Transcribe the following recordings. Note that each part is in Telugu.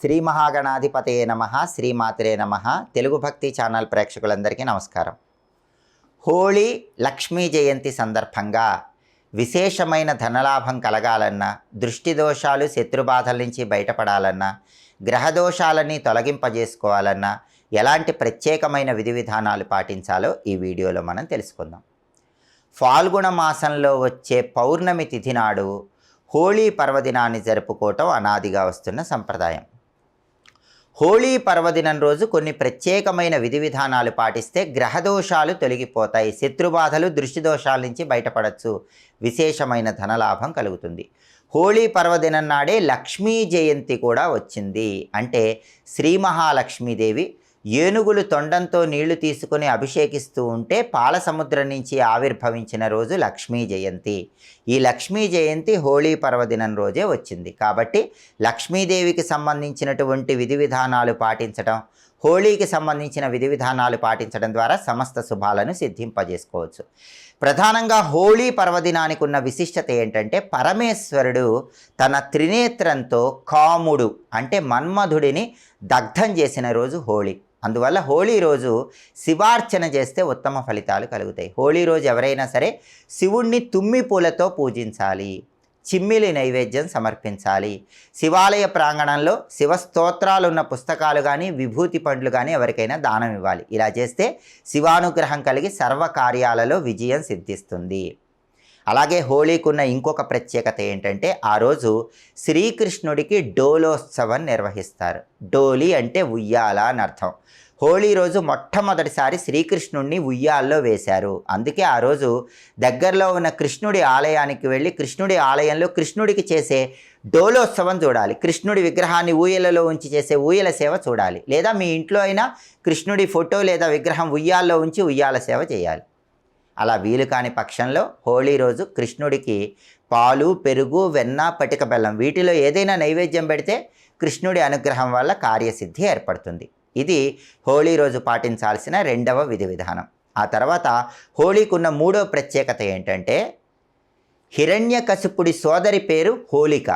శ్రీ మహాగణాధిపతే నమ శ్రీమాత్రే నమ. తెలుగు భక్తి ఛానల్ ప్రేక్షకులందరికీ నమస్కారం. హోళీ లక్ష్మీ జయంతి సందర్భంగా విశేషమైన ధనలాభం కలగాలన్నా దృష్టి దోషాలు శత్రుబాధల నుంచి బయటపడాలన్నా గ్రహదోషాలని తొలగింపజేసుకోవాలన్నా ఎలాంటి ప్రత్యేకమైన విధి విధానాలు పాటించాలో ఈ వీడియోలో మనం తెలుసుకుందాం. ఫాల్గుణ మాసంలో వచ్చే పౌర్ణమి తిథి నాడు హోళీ పర్వదినాన్ని జరుపుకోవటం అనాదిగా వస్తున్న సంప్రదాయం. హోళీ పర్వదినం రోజు కొన్ని ప్రత్యేకమైన విధి విధానాలు పాటిస్తే గ్రహదోషాలు తొలగిపోతాయి. శత్రుబాధలు దృష్టి దోషాల నుంచి బయటపడచ్చు. విశేషమైన ధనలాభం కలుగుతుంది. హోళీ పర్వదినం నాడే లక్ష్మీ జయంతి కూడా వచ్చింది. అంటే శ్రీ మహాలక్ష్మీదేవి ఏనుగులు తొండంతో నీళ్ళు తీసుకుని అభిషేకిస్తూ ఉంటే పాల సముద్రం నుంచి ఆవిర్భవించిన రోజు లక్ష్మీ జయంతి. ఈ లక్ష్మీ జయంతి హోళీ పర్వదినం రోజే వచ్చింది. కాబట్టి లక్ష్మీదేవికి సంబంధించినటువంటి విధి విధానాలు పాటించడం హోళీకి సంబంధించిన విధి విధానాలు పాటించడం ద్వారా సమస్త శుభాలను సిద్ధింపజేసుకోవచ్చు. ప్రధానంగా హోళీ పర్వదినానికి ఉన్న విశిష్టత ఏంటంటే పరమేశ్వరుడు తన త్రినేత్రంతో కాముడు అంటే మన్మధుడిని దగ్ధం చేసిన రోజు హోళీ. అందువల్ల హోళీ రోజు శివార్చన చేస్తే ఉత్తమ ఫలితాలు కలుగుతాయి. హోళీ రోజు ఎవరైనా సరే శివుణ్ణి తుమ్మి పూలతో పూజించాలి. చిమ్మిలి నైవేద్యం సమర్పించాలి. శివాలయ ప్రాంగణంలో శివ స్తోత్రాలు ఉన్న పుస్తకాలు కానీ విభూతి పండ్లు కానీ ఎవరికైనా దానం ఇవ్వాలి. ఇలా చేస్తే శివానుగ్రహం కలిగి సర్వకార్యాలలో విజయం సిద్ధిస్తుంది. అలాగే హోళీకున్న ఇంకొక ప్రత్యేకత ఏంటంటే ఆ రోజు శ్రీకృష్ణుడికి డోలోత్సవం నిర్వహిస్తారు. డోలి అంటే ఉయ్యాల అని అర్థం. హోళీ రోజు మొట్టమొదటిసారి శ్రీకృష్ణుడిని ఉయ్యాల్లో వేశారు. అందుకే ఆ రోజు దగ్గరలో ఉన్న కృష్ణుడి ఆలయానికి వెళ్ళి కృష్ణుడి ఆలయంలో కృష్ణుడికి చేసే డోలోత్సవం చూడాలి. కృష్ణుడి విగ్రహాన్ని ఊయలలో ఉంచి చేసే ఊయల సేవ చూడాలి. లేదా మీ ఇంట్లో అయినా కృష్ణుడి ఫోటో లేదా విగ్రహం ఉయ్యాల్లో ఉంచి ఉయ్యాల సేవ చేయాలి. అలా వీలు కాని పక్షంలో హోళీ రోజు కృష్ణుడికి పాలు పెరుగు వెన్న పటిక బెల్లం వీటిలో ఏదైనా నైవేద్యం పెడితే కృష్ణుడి అనుగ్రహం వల్ల కార్యసిద్ధి ఏర్పడుతుంది. ఇది హోళీ రోజు పాటించాల్సిన రెండవ విధి విధానం. ఆ తర్వాత హోళీకున్న మూడో ప్రత్యేకత ఏంటంటే హిరణ్యకశిపుడి సోదరి పేరు హోళిక.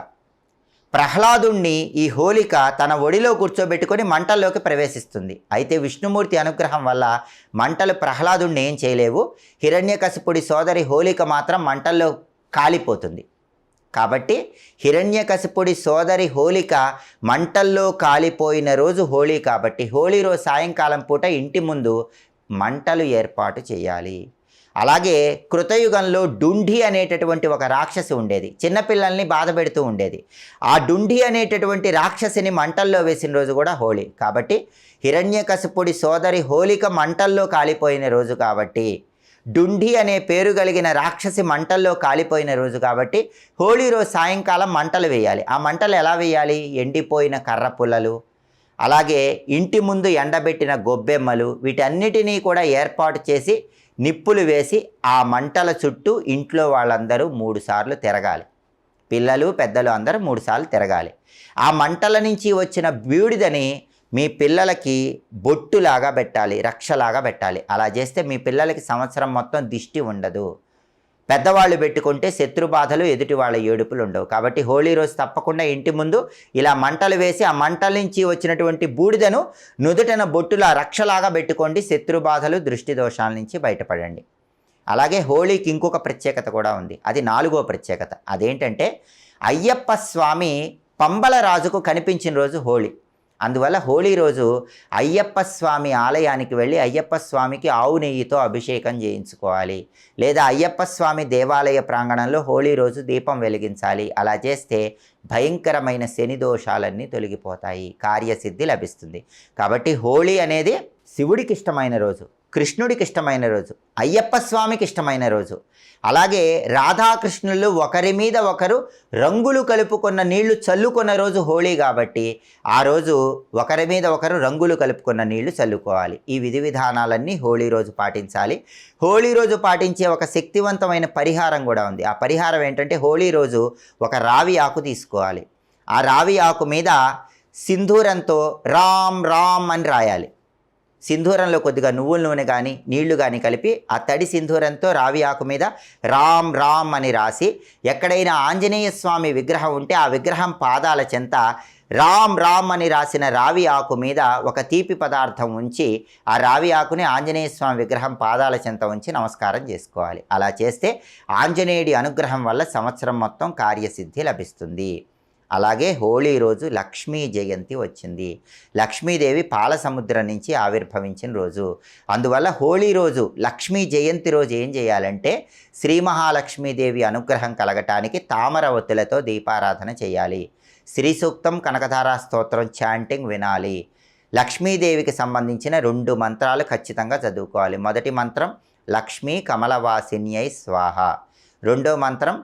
ప్రహ్లాదుణ్ణి ఈ హోళిక తన ఒడిలో కూర్చోబెట్టుకొని మంటల్లోకి ప్రవేశిస్తుంది. అయితే విష్ణుమూర్తి అనుగ్రహం వల్ల మంటలు ప్రహ్లాదుణ్ణి ఏం చేయలేవు. హిరణ్యకశిపుడి సోదరి హోళిక మాత్రం మంటల్లో కాలిపోతుంది. కాబట్టి హిరణ్యకశిపుడి సోదరి హోలిక మంటల్లో కాలిపోయిన రోజు హోళీ కాబట్టి హోళీ రోజు సాయంకాలం పూట ఇంటి ముందు మంటలు ఏర్పాటు చేయాలి. అలాగే కృతయుగంలో డుండి అనేటటువంటి ఒక రాక్షసి ఉండేది. చిన్నపిల్లల్ని బాధ పెడుతూ ఉండేది. ఆ డుండి అనేటటువంటి రాక్షసిని మంటల్లో వేసిన రోజు కూడా హోళీ. కాబట్టి హిరణ్యకశిపుడి సోదరి హోళిక మంటల్లో కాలిపోయిన రోజు కాబట్టి డుండి అనే పేరు కలిగిన రాక్షసి మంటల్లో కాలిపోయిన రోజు కాబట్టి హోళీ రోజు సాయంకాలం మంటలు వేయాలి. ఆ మంటలు ఎలా వేయాలి? ఎండిపోయిన కర్ర పుల్లలు అలాగే ఇంటి ముందు ఎండబెట్టిన గొబ్బెమ్మలు వీటన్నిటినీ కూడా ఏర్పాటు చేసి నిప్పులు వేసి ఆ మంటల చుట్టూ ఇంట్లో వాళ్ళందరూ మూడుసార్లు తిరగాలి. పిల్లలు పెద్దలు అందరూ మూడుసార్లు తిరగాలి. ఆ మంటల నుంచి వచ్చిన బూడిదని మీ పిల్లలకి బొట్టులాగా పెట్టాలి రక్షలాగా పెట్టాలి. అలా చేస్తే మీ పిల్లలకి సంవత్సరం మొత్తం దిష్టి ఉండదు. పెద్దవాళ్ళు పెట్టుకుంటే శత్రు బాధలు ఎదుటి వాళ్ళ ఏడుపులు ఉండవు. కాబట్టి హోళీ రోజు తప్పకుండా ఇంటి ముందు ఇలా మంటలు వేసి ఆ మంటల నుంచి వచ్చినటువంటి బూడిదను నుదుటన బొట్టులా రక్షలాగా పెట్టుకోండి. శత్రు బాధలు దృష్టి దోషాల నుంచి బయటపడండి. అలాగే హోళీకి ఇంకొక ప్రత్యేకత కూడా ఉంది. అది నాలుగో ప్రత్యేకత. అదేంటంటే అయ్యప్ప స్వామి పంబల రాజుకు కనిపించిన రోజు హోళీ అందువల్ల హోళీ రోజు అయ్యప్ప స్వామి ఆలయానికి వెళ్ళి అయ్యప్ప స్వామికి ఆవు నెయ్యితో అభిషేకం చేయించుకోవాలి. లేదా అయ్యప్ప స్వామి దేవాలయ ప్రాంగణంలో హోళీ రోజు దీపం వెలిగించాలి. అలా చేస్తే భయంకరమైన శని దోషాలన్నీ తొలగిపోతాయి. కార్యసిద్ధి లభిస్తుంది. కాబట్టి హోళీ అనేది శివుడికి ఇష్టమైన రోజు. కృష్ణుడికి ఇష్టమైన రోజు అయ్యప్ప స్వామికి ఇష్టమైన రోజు. అలాగే రాధాకృష్ణులు ఒకరి మీద ఒకరు రంగులు కలుపుకున్న నీళ్ళు చల్లుకున్న రోజు హోళీ కాబట్టి ఆ రోజు ఒకరి మీద ఒకరు రంగులు కలుపుకున్న నీళ్ళు చల్లుకోవాలి. ఈ విధి విధానాలన్నీ హోళీ రోజు పాటించాలి. హోళీ రోజు పాటించే ఒక శక్తివంతమైన పరిహారం కూడా ఉంది. ఆ పరిహారం ఏంటంటే హోళీ రోజు ఒక రావి ఆకు తీసుకోవాలి. ఆ రావి ఆకు మీద సింధూరంతో రామ్ రామ్ అని రాయాలి. సింధూరంలో కొద్దిగా నువ్వుల నూనె కానీ నీళ్ళు కానీ కలిపి ఆ తడి సింధూరంతో రావి ఆకు మీద రామ్ రామ్ అని రాసి ఎక్కడైనా ఆంజనేయ స్వామి విగ్రహం ఉంటే ఆ విగ్రహం పాదాల చెంత రామ్ రామ్ అని రాసిన రావి ఆకు మీద ఒక తీపి పదార్థం ఉంచి ఆ రావి ఆకుని ఆంజనేయ స్వామి విగ్రహం పాదాల చెంత ఉంచి నమస్కారం చేసుకోవాలి. అలా చేస్తే ఆంజనేయుడి అనుగ్రహం వల్ల సంవత్సరం మొత్తం కార్యసిద్ధి లభిస్తుంది. అలాగే హోళీ రోజు లక్ష్మీ జయంతి వచ్చింది. లక్ష్మీదేవి పాల సముద్రం నుంచి ఆవిర్భవించిన రోజు. అందువల్ల హోళీ రోజు లక్ష్మీ జయంతి రోజు ఏం చేయాలంటే శ్రీ మహాలక్ష్మీదేవి అనుగ్రహం కలగటానికి తామర ఒత్తులతో దీపారాధన చేయాలి. శ్రీ సూక్తం కనకధారా స్తోత్రం చాంటింగ్ వినాలి. లక్ష్మీదేవికి సంబంధించిన రెండు మంత్రాలు ఖచ్చితంగా చదువుకోవాలి. మొదటి మంత్రం లక్ష్మీ కమలవాసిన్యై స్వాహ. రెండో మంత్రం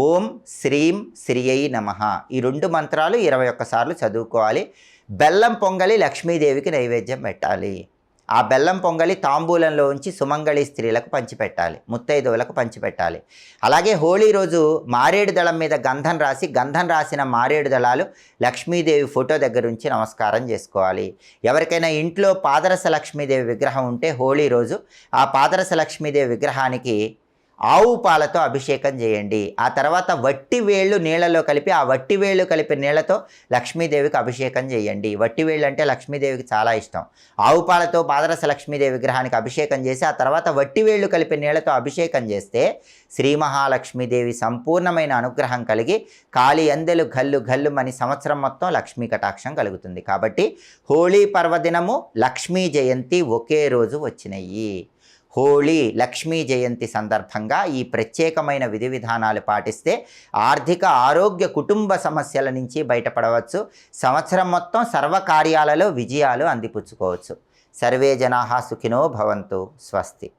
ఓం శ్రీం శ్రీయై నమ. ఈ రెండు మంత్రాలు ఇరవై ఒక్కసార్లు చదువుకోవాలి. బెల్లం పొంగలి లక్ష్మీదేవికి నైవేద్యం పెట్టాలి. ఆ బెల్లం పొంగలి తాంబూలంలో ఉంచి సుమంగళి స్త్రీలకు పంచిపెట్టాలి. ముత్తైదువులకు పంచిపెట్టాలి. అలాగే హోళీ రోజు మారేడు దళం మీద గంధం రాసి గంధం రాసిన మారేడు దళాలు లక్ష్మీదేవి ఫోటో దగ్గర ఉంచి నమస్కారం చేసుకోవాలి. ఎవరికైనా ఇంట్లో పాదరస లక్ష్మీదేవి విగ్రహం ఉంటే హోళీ రోజు ఆ పాదరస లక్ష్మీదేవి విగ్రహానికి ఆవు పాలతో అభిషేకం చేయండి. ఆ తర్వాత వట్టి వేళ్ళు నీళ్ళలో కలిపి ఆ వట్టి వేళ్ళు కలిపి నీళ్ళతో లక్ష్మీదేవికి అభిషేకం చేయండి. వట్టి వేళ్ళు అంటే లక్ష్మీదేవికి చాలా ఇష్టం. ఆవు పాలతో పాదరస లక్ష్మీదేవి విగ్రహానికి అభిషేకం చేసి ఆ తర్వాత వట్టి వేళ్ళు కలిపి నీళ్ళతో అభిషేకం చేస్తే శ్రీ మహాలక్ష్మీదేవి సంపూర్ణమైన అనుగ్రహం కలిగి కాలి అందెలు గల్లు గల్లు అని సంవత్సరం మొత్తం లక్ష్మీ కటాక్షం కలుగుతుంది. కాబట్టి హోళీ పర్వదినము లక్ష్మీ జయంతి ఒకే రోజు వచ్చినాయి. హోళీ లక్ష్మీ జయంతి సందర్భంగా ఈ ప్రత్యేకమైన విధి విధానాలు పాటిస్తే ఆర్థిక ఆరోగ్య కుటుంబ సమస్యల నుంచి బయటపడవచ్చు. సంవత్సరం మొత్తం సర్వకార్యాలలో విజయాలు అందిపుచ్చుకోవచ్చు. సర్వే జనా సుఖినో భవంతు. స్వస్తి.